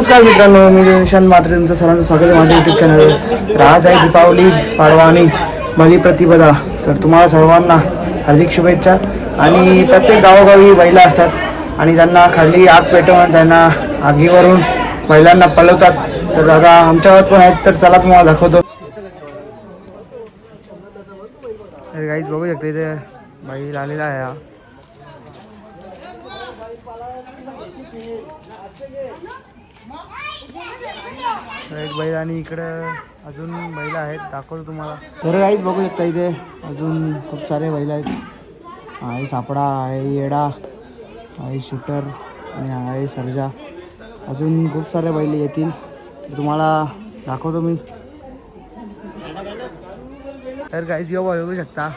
नमस्कार मित्रांनो मी निशांत मात्रे तुमचं सर्वांचं स्वागत आहे माझ्या युट्यूब चॅनलवर आज आहे दीपावली पाडवा आणि बलिप्रतिपदा तर तुम्हाला सर्वांना हार्दिक शुभेच्छा. आणि प्रत्येक गावोगावी बैला असतात आणि त्यांना खाली आग पेटवून त्यांना आगीवरून बैलांना पलवतात. तर दादा आमच्यावर पण आहेत तर चला तुम्हाला दाखवतो. तर काहीच बघू शकता इथे बैल आलेला आहे हा. एक बैल आणि इकडं अजून बैल आहेत दाखवतो तुम्हाला. तर काहीच बघू शकता इथे अजून खूप सारे बैल आहेत. आहे सापडा आहे येडा आहे शूटर आणि आहे सर्जा. अजून खूप सारे बैल येतील. तुम्हाला दाखवतो मी. तर काहीच यो बघू शकता.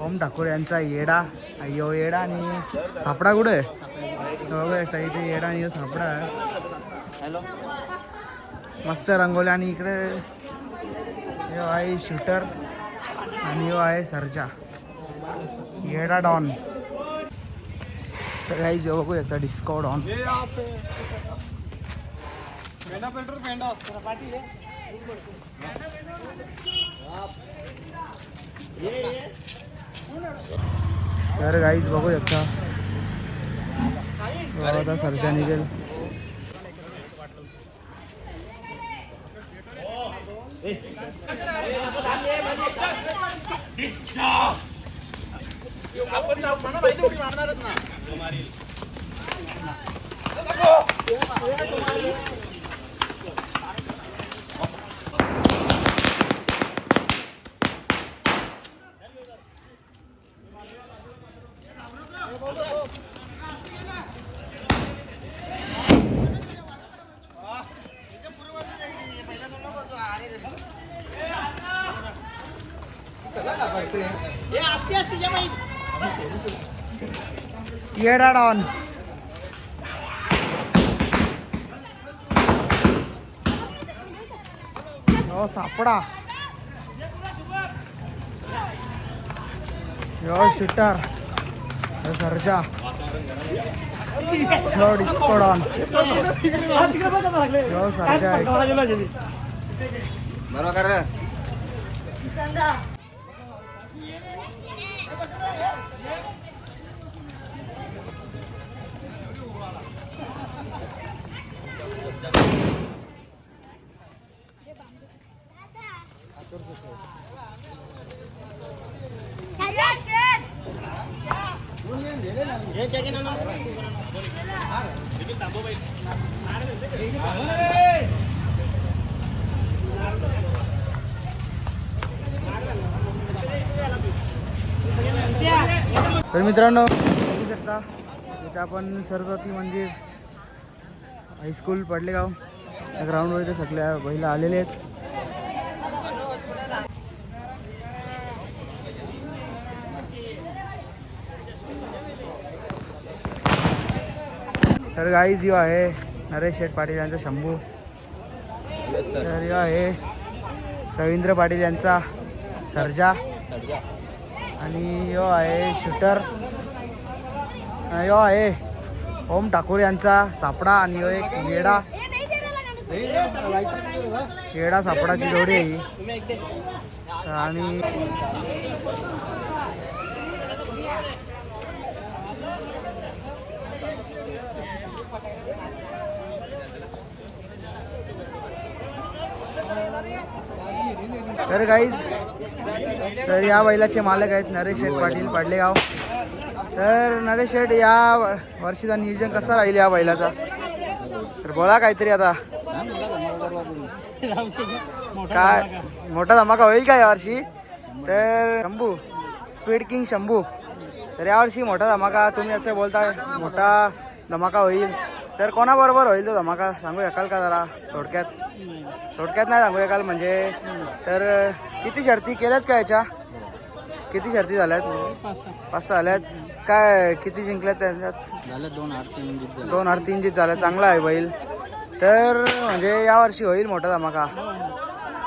ओम ठाकूर यांचा येडा यो येडा आणि सापडा कुठे? आहे बघू शकता इथे येडा आणि सापडा. आहे हॅलो. मस्त रंगवले आणि इकडे ह्यो आहे शूटर आणि ह्यो आहे सरजा. येडा डॉन. तर काही जेव्हा बघू शकता डिस्को डॉन. तर काहीच बघू आपण मना माहिती उडी मारणारच ना येडा डॉन हो सापडा. Yo shooter Sarja Sarja yo disco don yo बरोबर Jangan jangan jangan. Jangan tambah baik. तर मित्रांनो बघू शकता इथे आपण सरस्वती मंदिर हायस्कूल पडलेगाव या ग्राउंडवर इथे सगळ्या महिला आलेले आहेत. तर गाईज यो आहे नरेश शेठ पाटील यांचा शंभू. तर यो आहे रवींद्र पाटील यांचा सर्जा. आणि यो आहे शूटर यो आहे ओम ठाकूर यांचा सापडा आणि यो एक येडा. येडा सापडाची जोडी आहे ही. आणि तर गाईज तर या बैलाचे मालक आहेत नरेश शेठ पाटील पाडलेगाव. तर नरेश शेठ या वर्षीचा नियोजन कसा राहील या बैलाचा? तर बोला काहीतरी आता. काय? मोठा धमाका होईल का यावर्षी तर शंभू स्पीड किंग शंभू. तर यावर्षी मोठा धमाका तुम्ही असं बोलता मोठा धमाका होईल. तर कोणाबरोबर होईल तो धमाका? सांगू शकाल का जरा? थोडक्यात. थोडक्यात नाही सांगू शकाल म्हणजे. तर किती शर्ती केल्यात का याच्या? किती शर्ती झाल्यात? पाच सहा झाल्यात. काय किती जिंकल्यात त्याच्यात? झालं दोन आठ तीन जिद्द दोन हजार तीन जीत झालं चांगला आहे बैल. तर म्हणजे यावर्षी होईल मोठा धमाका.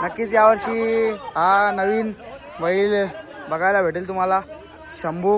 नक्कीच यावर्षी हा नवीन बैल बघायला भेटेल तुम्हाला. शंभू.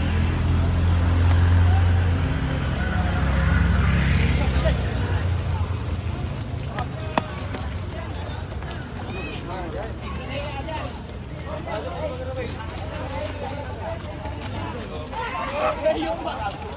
哎呦妈。